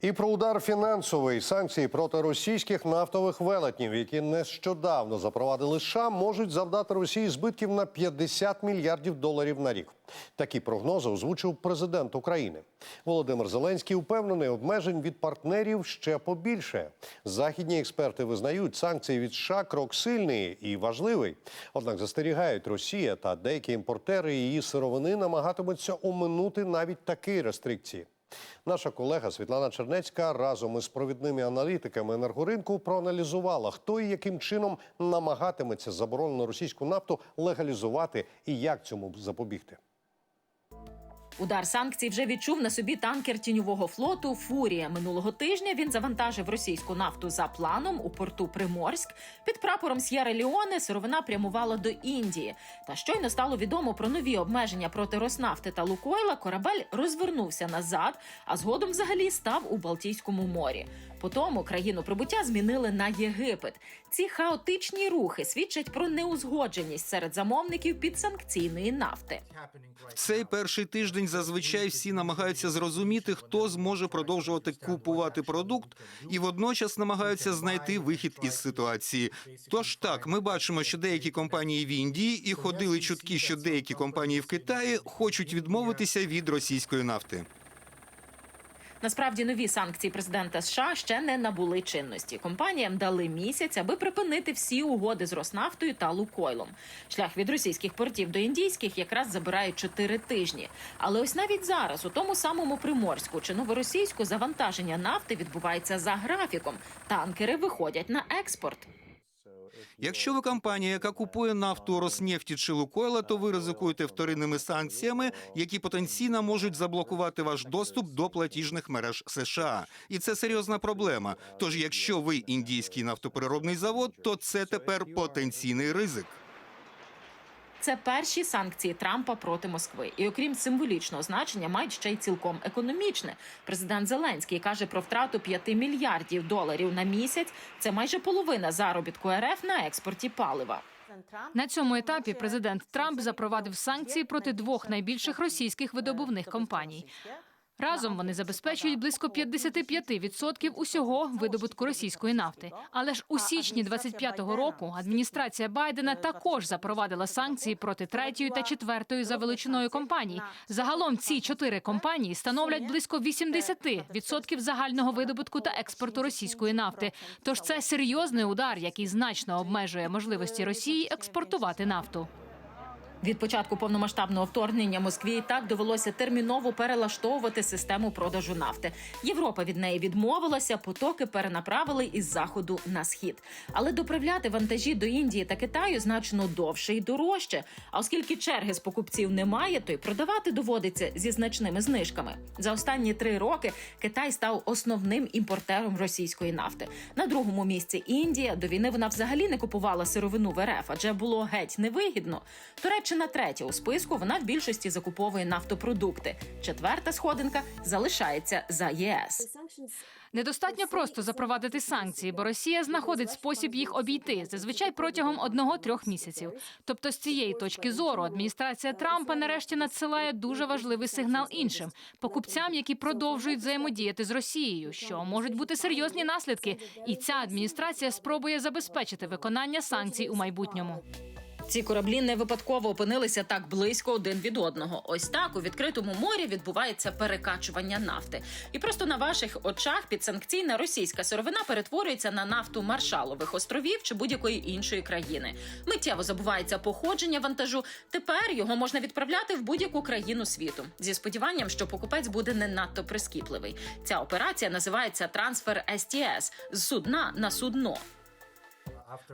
І про удар фінансовий санкції проти російських нафтових велетнів, які нещодавно запровадили США, можуть завдати Росії збитків на 50 мільярдів доларів на рік. Такі прогнози озвучив президент України. Володимир Зеленський упевнений, обмежень від партнерів ще побільше. Західні експерти визнають, санкції від США крок сильний і важливий. Однак застерігають, Росія та деякі імпортери її сировини намагатимуться оминути навіть такі рестрикції. Наша колега Світлана Чернецька разом із провідними аналітиками енергоринку проаналізувала, хто і яким чином намагатиметься заборонену російську нафту легалізувати і як цьому запобігти. Удар санкцій вже відчув на собі танкер тіньового флоту Фурія. Минулого тижня він завантажив російську нафту за планом у порту Приморськ. Під прапором С'єра Ліоне сировина прямувала до Індії. Та щойно стало відомо про нові обмеження проти Роснафти та Лукойла. Корабель розвернувся назад, а згодом взагалі став у Балтійському морі. Потому країну прибуття змінили на Єгипет. Ці хаотичні рухи свідчать про неузгодженість серед замовників підсанкційної нафти. В цей перший тиждень зазвичай всі намагаються зрозуміти, хто зможе продовжувати купувати продукт, і водночас намагаються знайти вихід із ситуації. Тож так, ми бачимо, що деякі компанії в Індії і ходили чутки, що деякі компанії в Китаї хочуть відмовитися від російської нафти. Насправді нові санкції президента США ще не набули чинності. Компаніям дали місяць, аби припинити всі угоди з Роснафтою та Лукойлом. Шлях від російських портів до індійських якраз забирає чотири тижні. Але ось навіть зараз, у тому самому Приморську чи новоросійську, завантаження нафти відбувається за графіком. Танкери виходять на експорт. Якщо ви компанія, яка купує нафту Роснефті чи Лукойла, то ви ризикуєте вторинними санкціями, які потенційно можуть заблокувати ваш доступ до платіжних мереж США. І це серйозна проблема. Тож, якщо ви індійський нафтопереробний завод, то це тепер потенційний ризик. Це перші санкції Трампа проти Москви. І окрім символічного значення, мають ще й цілком економічне. Президент Зеленський каже про втрату 5 мільярдів доларів на місяць. Це майже половина заробітку РФ на експорті палива. На цьому етапі президент Трамп запровадив санкції проти двох найбільших російських видобувних компаній. Разом вони забезпечують близько 55% усього видобутку російської нафти. Але ж у січні 25-го року адміністрація Байдена також запровадила санкції проти третьої та четвертої за величиною компаній. Загалом ці чотири компанії становлять близько 80% загального видобутку та експорту російської нафти. Тож це серйозний удар, який значно обмежує можливості Росії експортувати нафту. Від початку повномасштабного вторгнення Москві і так довелося терміново перелаштовувати систему продажу нафти. Європа від неї відмовилася, потоки перенаправили із заходу на схід. Але доправляти вантажі до Індії та Китаю значно довше і дорожче. А оскільки черги з покупців немає, то й продавати доводиться зі значними знижками. За останні три роки Китай став основним імпортером російської нафти. На другому місці Індія до війни вона взагалі не купувала сировину в РФ, адже було геть невигідно. Туреччина третя у списку. Вона в більшості закуповує нафтопродукти. Четверта сходинка залишається за ЄС. Недостатньо просто запровадити санкції, бо Росія знаходить спосіб їх обійти зазвичай протягом одного-трьох місяців. Тобто, з цієї точки зору адміністрація Трампа нарешті надсилає дуже важливий сигнал іншим покупцям, які продовжують взаємодіяти з Росією, що можуть бути серйозні наслідки. І ця адміністрація спробує забезпечити виконання санкцій у майбутньому. Ці кораблі не випадково опинилися так близько один від одного. Ось так у відкритому морі відбувається перекачування нафти. І просто на ваших очах підсанкційна російська сировина перетворюється на нафту маршалових островів чи будь-якої іншої країни. Миттєво забувається походження вантажу. Тепер його можна відправляти в будь-яку країну світу зі сподіванням, що покупець буде не надто прискіпливий. Ця операція називається трансфер STS з судна на судно.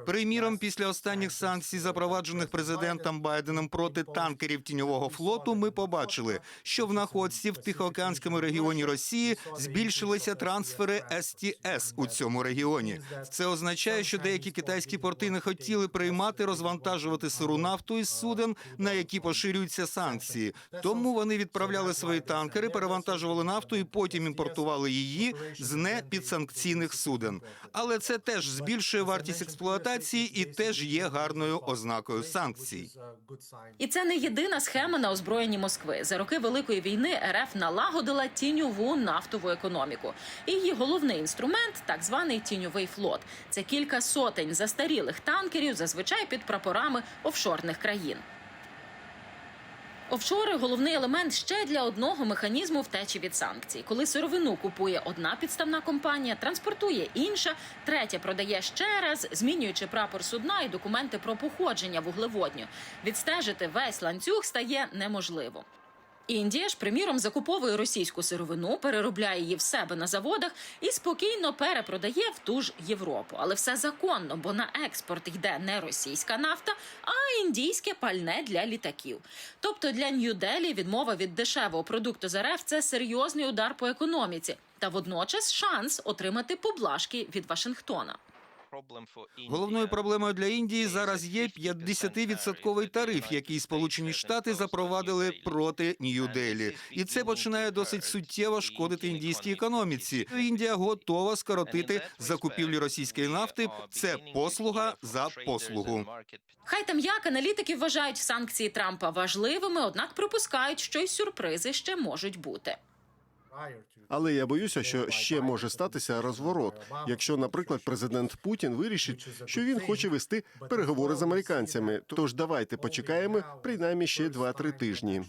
Приміром, після останніх санкцій, запроваджених президентом Байденом проти танкерів тіньового флоту, ми побачили, що в находці в Тихоокеанському регіоні Росії збільшилися трансфери СТС у цьому регіоні. Це означає, що деякі китайські порти не хотіли приймати розвантажувати сиру нафту із суден, на які поширюються санкції. Тому вони відправляли свої танкери, перевантажували нафту і потім імпортували її з непідсанкційних суден. Але це теж збільшує вартість експлуатації експлуатації і теж є гарною ознакою санкцій. І це не єдина схема на озброєнні Москви. За роки великої війни РФ налагодила тіньову нафтову економіку. І її головний інструмент так званий тіньовий флот. Це кілька сотень застарілих танкерів, зазвичай під прапорами офшорних країн. Офшори головний елемент ще для одного механізму втечі від санкцій. Коли сировину купує одна підставна компанія, транспортує інша, третя продає ще раз, змінюючи прапор судна і документи про походження вуглеводню. Відстежити весь ланцюг стає неможливо. Індія ж, приміром, закуповує російську сировину, переробляє її в себе на заводах і спокійно перепродає в ту ж Європу. Але все законно, бо на експорт йде не російська нафта, а індійське пальне для літаків. Тобто для Нью-Делі відмова від дешевого продукту з РФ – це серйозний удар по економіці та водночас шанс отримати поблажки від Вашингтона. Головною проблемою для Індії зараз є 50-відсотковий тариф, який Сполучені Штати запровадили проти Нью-Делі. І це починає досить суттєво шкодити індійській економіці. Індія готова скоротити закупівлі російської нафти. Це послуга за послугу. Хай там як аналітики вважають санкції Трампа важливими, однак припускають, що й сюрпризи ще можуть бути. Але я боюся, що ще може статися розворот, якщо, наприклад, президент Путін вирішить, що він хоче вести переговори з американцями. Тож давайте почекаємо принаймні ще 2-3 тижні.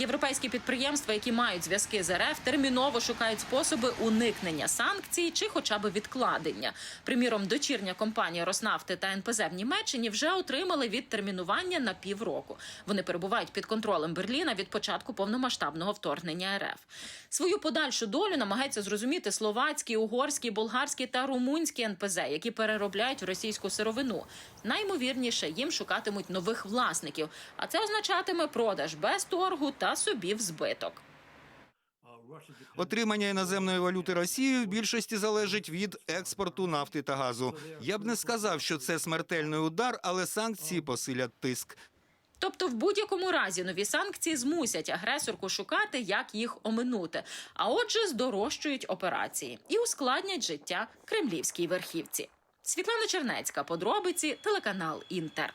Європейські підприємства, які мають зв'язки з РФ, терміново шукають способи уникнення санкцій чи хоча б відкладення. Приміром, дочірня компанія Роснафти та НПЗ в Німеччині вже отримали відтермінування на півроку. Вони перебувають під контролем Берліна від початку повномасштабного вторгнення РФ. Свою подальшу долю намагаються зрозуміти словацькі, угорські, болгарські та румунські НПЗ, які переробляють російську сировину. Наймовірніше їм шукатимуть нових власників, а це означатиме продаж без торгу та собі в збиток. Отримання іноземної валюти Росією в більшості залежить від експорту нафти та газу. Я б не сказав, що це смертельний удар, але санкції посилять тиск. Тобто, в будь-якому разі нові санкції змусять агресорку шукати, як їх оминути, а отже, здорожчують операції і ускладнять життя кремлівській верхівці. Світлана Чернецька, подробиці, телеканал Інтер.